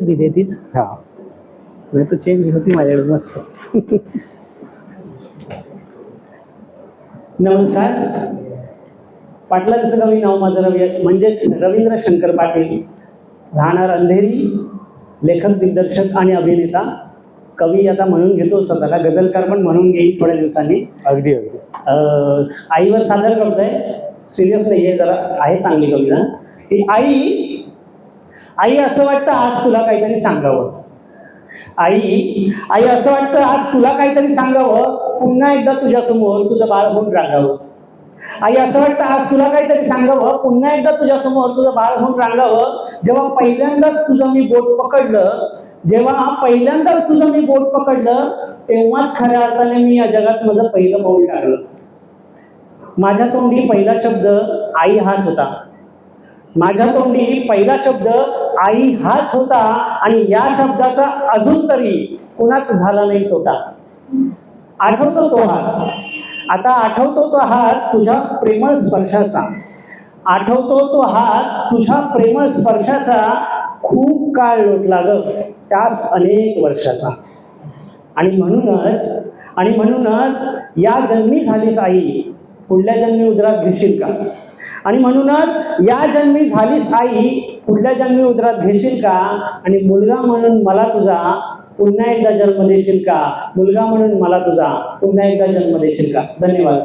दिली तीच. हा. नाही तर चेंज होती माझ्याकडे मस्त. नमस्कार. पाटलांचं कवी नाव माझं रवी म्हणजेच रवींद्र शंकर पाटील राहणार अंधेरी लेखक दिग्दर्शक आणि अभिनेता. कवी आता म्हणून घेतो स्वतःला गझलकार पण म्हणून घेईन थोड्या दिवसांनी. अगदी अगदी. आईवर सादर करतोय. सिरियस नाही आहे जरा आहे चांगली कविता की आई आई असं वाटतं आज तुला काहीतरी सांगावं? आई आई असं वाटतं आज तुला काहीतरी सांगावं? पुन्हा एकदा तुझ्यासमोर तुझं बाळ होऊन रागावं. आई असं वाटतं आज तुला काहीतरी सांगावं? पुन्हा एकदा तुझ्यासमोर तुझं बाळ होऊन रांगावं? जेव्हा पहिल्यांदाच तुझं मी बोट पकडलं जेव्हा पहिल्यांदाच तुझं मी बोट पकडलं तेव्हाच खऱ्या अर्थाने मी या जगात माझं पहिलं पाऊल टाकलं माझ्या तोंडी पहिला शब्द आई हाच होता. माझ्या तोंडी पहिला शब्द आई हाच होता आणि या शब्दाचा अजून तरी कुणाच झाला नाही तोटा. आठवतो तो हात. आता आठवतो तो हात तुझ्या प्रेमळ स्पर्शाचा. आठवतो तो हात तुझ्या प्रेमळ स्पर्शाचा खूप काळ लोटला ग. त्यास अनेक वर्षाचा. आणि म्हणूनच आणि म्हणूनच या जन्मी झालीस आई. पुढल्या जन्मी उदरात घेशील का? आणि म्हणूनच या जन्मी झालीस आई पुढल्या जन्मी उदरात घेशील का? आणि मुलगा म्हणून मला तुझा पुन्हा एकदा जन्म देशील का? मुलगा म्हणून मला तुझा पुन्हा एकदा जन्म देशील का? धन्यवाद.